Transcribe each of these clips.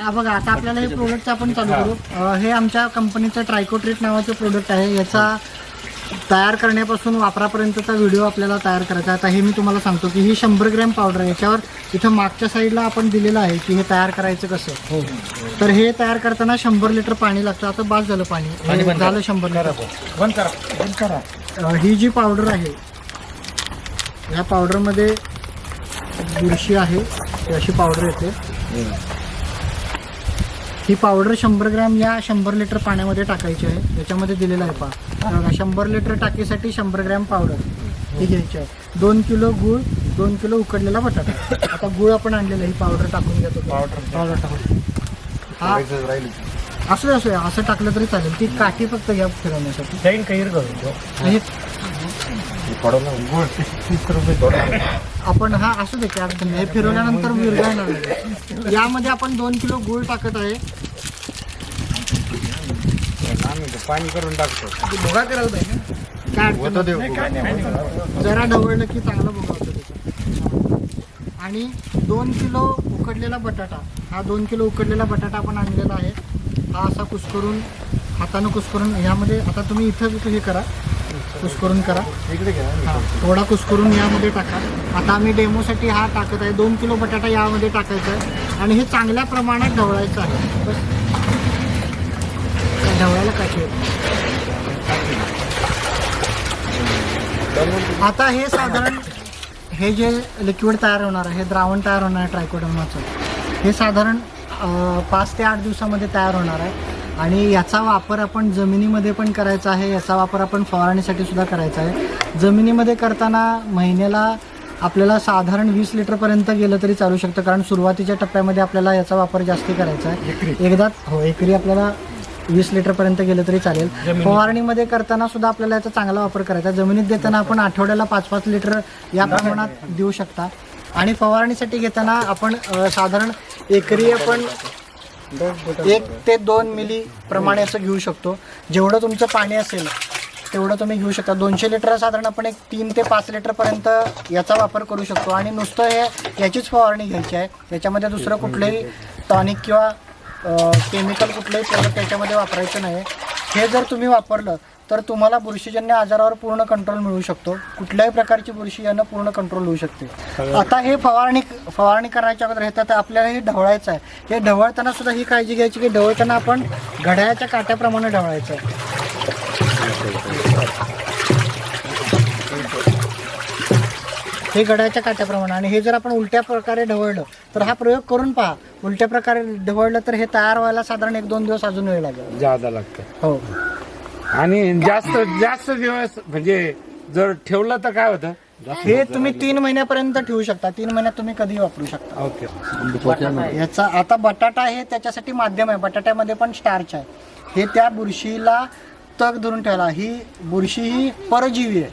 हा बघा आता आपल्याला हे प्रोडक्ट आपण चालू करू. अं, हे आमच्या कंपनीचं ट्रायकोट्रीट नावाचं प्रोडक्ट आहे. याचा तयार करण्यापासून वापरापर्यंतचा व्हिडिओ आपल्याला तयार करायचा आहे. आता हे मी तुम्हाला सांगतो की ही शंभर ग्रॅम पावडर आहे. याच्यावर इथं मागच्या साईडला आपण दिलेलं आहे की हे तयार करायचं कसं. तर हे तयार करताना शंभर लिटर पाणी लागतं. आता बाद झालं पाणी. हे झालं शंभर लिटर बंद करा. बंद करा. अ, ही जी पावडर आहे या पावडरमध्ये बुरशी आहे. ही अशी पावडर येते. ही पावडर शंभर ग्रॅम या शंभर लिटर पाण्यामध्ये टाकायची आहे. याच्यामध्ये दिलेलं आहे पहा शंभर लिटर टाकीसाठी शंभर ग्रॅम पावडर ही घ्यायची आहे. दोन किलो गूळ दोन किलो उकडलेला बटाटा. आता गूळ आपण आणलेलं ही पावडर टाकून घेतो. पावडर. पावडर टाकून. हा. असं दे, असू दे, असं टाकलं तरी चालेल. ती काठी फक्त घ्या फिरवण्यासाठी. जाईन काही करू गुळ तीस रुपये आपण हा असू दे की अडचण नाही. फिरवल्यानंतर विरघळणार नाही. यामध्ये आपण दोन किलो गूळ टाकत आहे. पाणी करून टाकतो. भोगा करायला पाहिजे काय अडचण जरा ढवळलं की चांगलं भोगा होतं त्याचं. आणि दोन किलो उकडलेला बटाटा. हा दोन किलो उकडलेला बटाटा आपण आणलेला आहे. हा असा कुस्करून हातानं कुस्करून ह्यामध्ये आता तुम्ही इथं हे करा. कुस्करून करा. इकडे घ्या. हा थोडा कुस्करून यामध्ये टाका. आता आम्ही डेमोसाठी हा टाकत आहे. दोन किलो बटाटा यामध्ये टाकायचा आहे. आणि हे चांगल्या प्रमाणात ढवळायचं आहे. बस. ढवळायला काठी आता हे साधारण हे जे लिक्विड तयार होणार आहे हे द्रावण तयार होणार आहे ट्रायकोडर्माचं हे साधारण पाच ते आठ दिवसामध्ये तयार होणार आहे. आणि याचा वापर आपण जमिनीमध्ये पण करायचा आहे याचा वापर आपण फवारणीसाठी सुद्धा करायचा आहे. जमिनीमध्ये करताना महिन्याला आपल्याला साधारण वीस लिटरपर्यंत गेलं तरी चालू शकतं कारण सुरुवातीच्या टप्प्यामध्ये आपल्याला याचा वापर जास्ती करायचा आहे. एकदा हो एकरी आपल्याला वीस लिटरपर्यंत गेलं तरी चालेल. फवारणीमध्ये करताना सुद्धा आपल्याला याचा चांगला वापर करायचा आहे. जमिनीत देताना आपण आठवड्याला पाच पाच लिटर या प्रमाणात देऊ शकता. आणि फवारणीसाठी घेताना आपण अ, साधारण एकरी आपण एक ते दोन मिली प्रमाणे असं घेऊ शकतो. जेवढं तुमचं पाणी असेल तेवढं तुम्ही घेऊ शकता. दोनशे लिटर साधारण आपण एक तीन ते पाच लिटरपर्यंत याचा वापर करू शकतो. आणि नुसतं हे याचीच फवारणी घ्यायची आहे. याच्यामध्ये दुसरं कुठलंही टॉनिक किंवा केमिकल कुठलंही प्रोडक्ट याच्यामध्ये वापरायचं नाही. हे जर तुम्ही वापरलं तर तुम्हाला बुरशीजन्य आजारावर पूर्ण कंट्रोल मिळू शकतो. कुठल्याही प्रकारची बुरशी यानं पूर्ण कंट्रोल होऊ शकते. आता हे फवारणी फवारणी करायच्या अगोदर हे तर आपल्याला हे ढवळायचं आहे. हे ढवळताना सुद्धा ही काळजी घ्यायची की ढवळताना आपण घड्याळाच्या काट्याप्रमाणे ढवळायचं आहे. हे घड्याच्या काट्याप्रमाणे. आणि हे जर आपण उलट्या प्रकारे ढवळलं तर हा प्रयोग करून पहा. उलट्या प्रकारे ढवळलं तर हे तयार व्हायला साधारण एक दोन दिवस अजून वेळ लागेल. जादा लागतं. हो. आणि जास्त जास्त दिवस म्हणजे जर ठेवलं तर काय होतं? हे तुम्ही तीन महिन्यापर्यंत ठेवू शकता. तीन महिन्यात तुम्ही कधी वापरू शकता. ओके. याचा आता बटाटा आहे त्याच्यासाठी माध्यम आहे. बटाट्यामध्ये पण स्टार्च आहे. हे त्या बुरशीला तग धरून ठेवला ही बुरशी ही परजीवी आहे.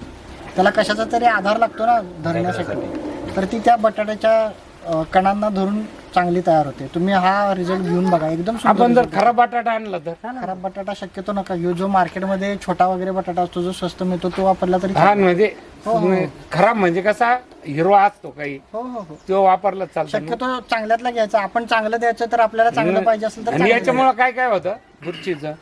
त्याला कशाचा तरी आधार लागतो ना धरण्यासाठी. तर ती त्या बटाट्याच्या कणांना धरून चांगली तयार होते. तुम्ही हा रिझल्ट घेऊन बघा. एकदम सुंदर आपण जर result. खराब बटाटा आणला तर? खराब बटाटा शक्यतो नका घेऊ. जो मार्केटमध्ये छोटा वगैरे बटाटा असतो जो स्वस्त मिळतो तो वापरला तरी हा चालेल. म्हणजे हो, हो. खराब म्हणजे कसा हिरवा असतो काही. हो हो हो. तो वापरला चालतो. शक्यतो चांगल्यातला घ्यायचा. आपण चांगलं द्यायचं तर आपल्याला चांगलं पाहिजे असेल तर आणि चांगलं याच्यामुळे काय काय होतं? बुरशीचं.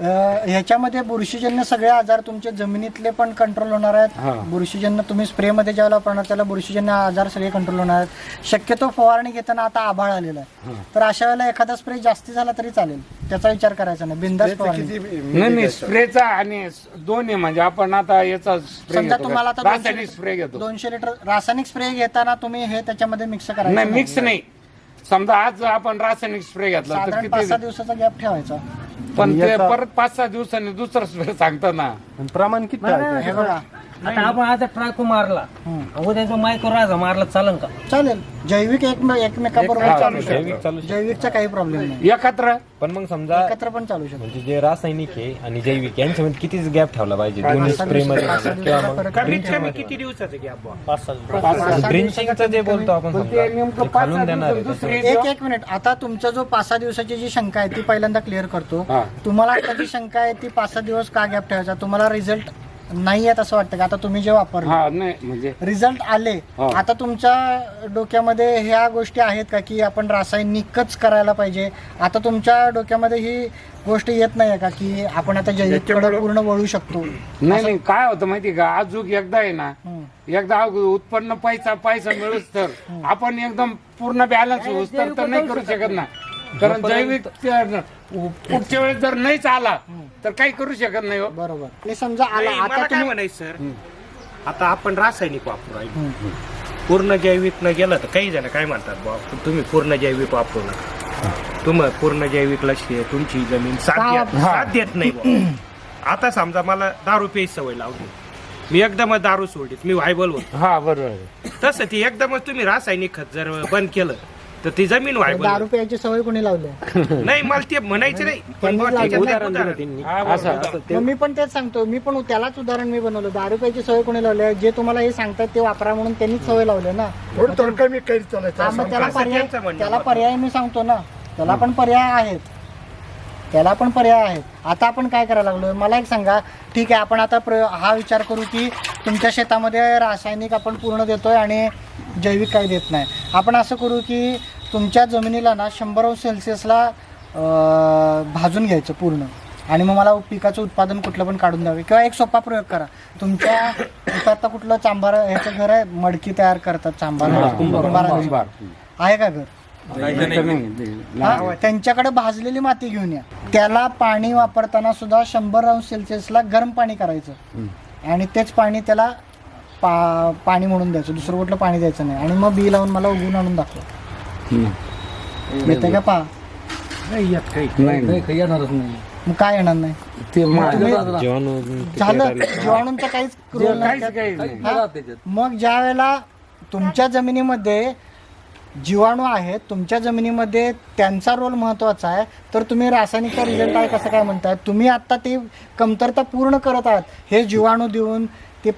ह्याच्यामध्ये बुरशीजन्य सगळे आजार तुमचे जमिनीतले पण कंट्रोल होणार. आहेत. बुरशीजन्य तुम्ही स्प्रेमध्ये ज्यावेळेला वापरणार त्याला बुरशीजन्य आजार सगळे कंट्रोल होणार आहेत. शक्यतो फवारणी घेताना आता आभाळ आलेला आहे. तर अशा वेळेला एखादा स्प्रे जास्ती झाला तरी चालेल. त्याचा विचार करायचा नाही. बिंदास फवारणी. नाही नाही स्प्रेचा आणि दोन्ही म्हणजे आपण आता याचा स्प्रे समजा तुम्हाला? आता रासायनिक स्प्रे घेतो. दोनशे लिटर रासायनिक स्प्रे घेताना तुम्ही हे त्याच्यामध्ये मिक्स करायचं नाही. मिक्स नाही. समजा आज आपण रासायनिक स्प्रे घेतला तर किती सहा दिवसाचा गॅप ठेवायचा. पण ते परत पाच सहा दिवसांनी दुसरा स्प्रे सांगता ना प्रमाण किती आहे? हे बघा. आता आपण आता ट्राको मारला. उद्या मायक्रो राजा मारला चालन का? चालेल. जैविक एक एकमेकाबरोबर हा, चालू जैविक शकतो चालू शकतो. जैविकचा काही प्रॉब्लेम नाही. एकत्र. पण मग समजा एकत्र पण चालू शकतो. म्हणजे जे रासायनिक आहे आणि जैविक यांच्यामध्ये कितीच गॅप ठेवला पाहिजे? दोन्ही स्प्रे मध्ये किंवा मग कमीत कमी किती दिवसाचं गॅप पाच सहा पाच सहा ड्रिंचिंगचं जे बोलतो आपण समजा खालून देणार आहे एक एक मिनिट. आता तुमचा जो पाच सहा दिवसाची जी शंका आहे ती पहिल्यांदा क्लिअर करतो. हा. तुम्हाला आता जी शंका आहे ती पाच सहा दिवस का गॅप ठेवायचा? तुम्हाला रिझल्ट नाही आहेत असं वाटतं का? आता तुम्ही जे वापरले हा नाही म्हणजे रिझल्ट आले. हो. आता तुमच्या डोक्यामध्ये ह्या गोष्टी आहेत का की आपण रासायनिकच करायला पाहिजे? आता तुमच्या डोक्यामध्ये ही गोष्ट येत नाही का की आपण आता जैविककडे पूर्ण वळू शकतो? नाही नाही काय होतं माहिती का? अजून एकदा आहे ना हम्म. एकदा उत्पन्न पैसा पैसा मिळूच तर आपण एकदम पूर्ण बॅलन्स होऊच तर तर नाही करू शकत ना. कारण जैविक त्या- पुढच्या वेळेस जर नाहीच आला तर काही करू शकत नाही हो. बरोबर. आणि समजा आला नाही, आता मला काय तुम्ही म्हणायचं सर? आता आपण रासायनिक वापरू राहिलो. पूर्ण जैविक न गेलं तर काही जण काय म्हणतात बुवा तुम्ही पूर्ण जैविक वापरू नका. तुम्ही पूर्ण जैविकला शे- तुमची जमीन साथ देत- नाही बुवा. आता समजा मला दारू प्यायची सवय लावली. मी एकदमच दारू सोडली मी व्हायबल होतो. हा बरोबर आहे. तसं ती एकदमच तुम्ही रासायनिक खत जर बंद केलं तर ती जमीन दारू व्हायबल प्यायची सवय कोणी लावली? नाही मला ते म्हणायचं नाही. पण त्यांनीच बुवा ठीक आहे, उदाहरण उदाहरण. त्यांनी. हा, बरोबर. असं मग मी पण तेच सांगतो. मी पण त्यालाच उदाहरण मी बनवलं. दारू प्यायची सवय कोणी लावली? आहे? जे तुम्हाला हे सांगतात ते वापरा म्हणून त्यांनीच सवय लावली ना. हा, मग त्याला असं पर्याय त्यांचं म्हणणं त्याला होतं. पर्याय मी सांगतो ना. त्याला पण पर्याय आहेत. त्याला पण पर्याय आहेत. आता आपण काय करायला लागलो मला एक सांगा. ठीक आहे आपण आता प्र हा विचार करू की तुमच्या शेतामध्ये रासायनिक आपण पूर्ण देतोय आणि जैविक काही देत नाही. आपण असं करू की तुमच्या जमिनीला ना शंभर अंश सेल्सिअसला अं, भाजून घ्यायचं पूर्ण. आणि मग मला पिकाचं उत्पादन कुठलं पण काढून द्यावे. किंवा एक सोपा प्रयोग करा. तुमच्या आता कुठलं चांभार ह्याचं घर आहे मडकी तयार करतात चांभार. आहे का घर. हा त्यांच्याकडे भाजलेली माती घेऊन या. त्याला पाणी वापरताना सुद्धा शंभर अंश सेल्सिअसला गरम पाणी करायचं. आणि तेच पाणी त्याला पा पाणी म्हणून द्यायचं. दुसरं कुठलं पाणी द्यायचं नाही. आणि मग बी लावून मला उगवून आणून दाखव. येते का पा? नाही नाही. मग काय येणार नाही? ते जीवाणू झालं. जीवाणूंचा काहीच रोल नाही काहीच काही नाही. हा? मग ज्या वेळेला तुमच्या जमिनीमध्ये जीवाणू आहेत तुमच्या जमिनीमध्ये त्यांचा रोल महत्त्वाचा आहे तर तुम्ही रासायनिकचा रिझल्ट आहे कसं काय म्हणताय? तुम्ही आता ते कमतरता पूर्ण करत आहात. हे जीवाणू देऊन ते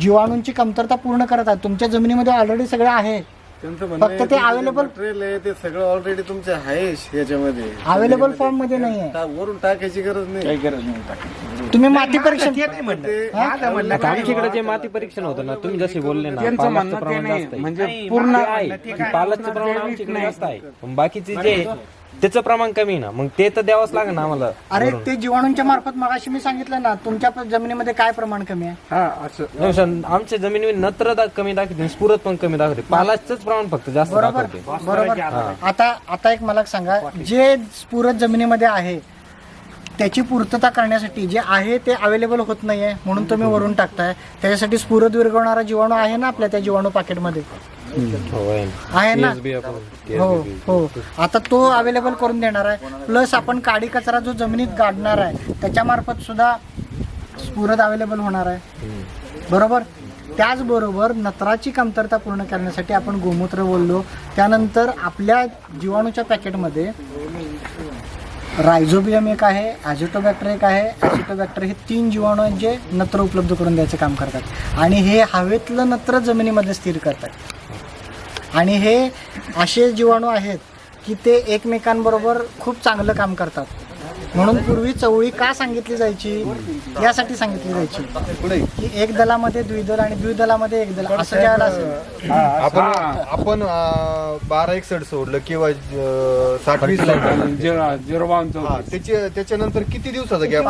जीवाणूंची कमतरता पूर्ण करत आहात. तुमच्या जमिनीमध्ये ऑलरेडी सगळं आहे. फक्त ते अवेलेबल ट्रेल आहे ते सगळं ऑलरेडी तुमच्या आहे याच्यामध्ये. अवेलेबल फॉर्ममध्ये नाही आहे टा- वरून टाकायची गरज नाही. तुम्ही माती परीक्षण ते नाही म्हणणं. ते- माझं म्हणणं आता काय आमच्याकडे जे माती परीक्षण होतं ना तुम्ही जसे बोलले ना त्यांचं पालाचं म्हणणं ते प्रमाण नाही. जास्त आहे. म्हणजे नाही, पूर्ण आहे. ते काय? पालाचं प्रमाण आमच्याकडे जास्त आहे. पण बाकीचे जे आहे, त्याचं प्रमाण कमी आहे ना मग ते तर द्यावंच लागेल ना आम्हाला. अरे ते जीवाणूंच्या मार्फत मगाशी मी सांगितलं ना तुमच्या प- जमिनीमध्ये काय प्रमाण कमी आहे? हा असं. नाही, सर, आमच्या जमिनीवर नत्र दा- कमी दाखवते स्फुरत पण कमी दाखवते. पालाच प्रमाण फक्त जास्त बरोबर दाखवते. बरोबर. आता आता एक मला सांगा जे स्फुरत जमिनीमध्ये आहे त्याची पूर्तता करण्यासाठी जे आहे ते अवेलेबल होत नाहीये. म्हणून तुम्ही वरून टाकताय. त्याच्यासाठी स्फुरत विरघळणारा जीवाणू आहे ना आपल्या त्या जीवाणू पाकिटमध्ये? आहे ना. आहे हो हो. आता तो अवेलेबल करून देणार आहे. प्लस आपण काडी कचरा जो जमिनीत गाडणार आहे त्याच्या मार्फत सुद्धा स्फुरत अवेलेबल होणार आहे. बरोबर? त्याचबरोबर नत्राची कमतरता पूर्ण करण्यासाठी आपण गोमूत्र बोललो. त्यानंतर आपल्या जीवाणूच्या पॅकेटमध्ये रायझोबियम एक आहे ॲझिटोबॅक्टर एक आहे ॲसिटोबॅक्टर हे तीन जीवाणू आहेत जे नत्र उपलब्ध करून द्यायचं काम करतात. आणि हे हवेतलं नत्र जमिनीमध्ये स्थिर करतात. आणि हे असे जीवाणू आहेत की ते एकमेकांबरोबर खूप चांगलं काम करतात. म्हणून पूर्वी चवळी का सांगितली जायची? यासाठी सांगितली जायची. की एक दलामध्ये द्विदल आणि द्विदलामध्ये एक दल असं ज्यावेळेला असेल. आपण आपण बारा एकसठ सोडलं किंवा अं, साठ वीस सोडलं झिरो झिरो बावन त्याच्या त्याच्यानंतर किती दिवसाचा गॅप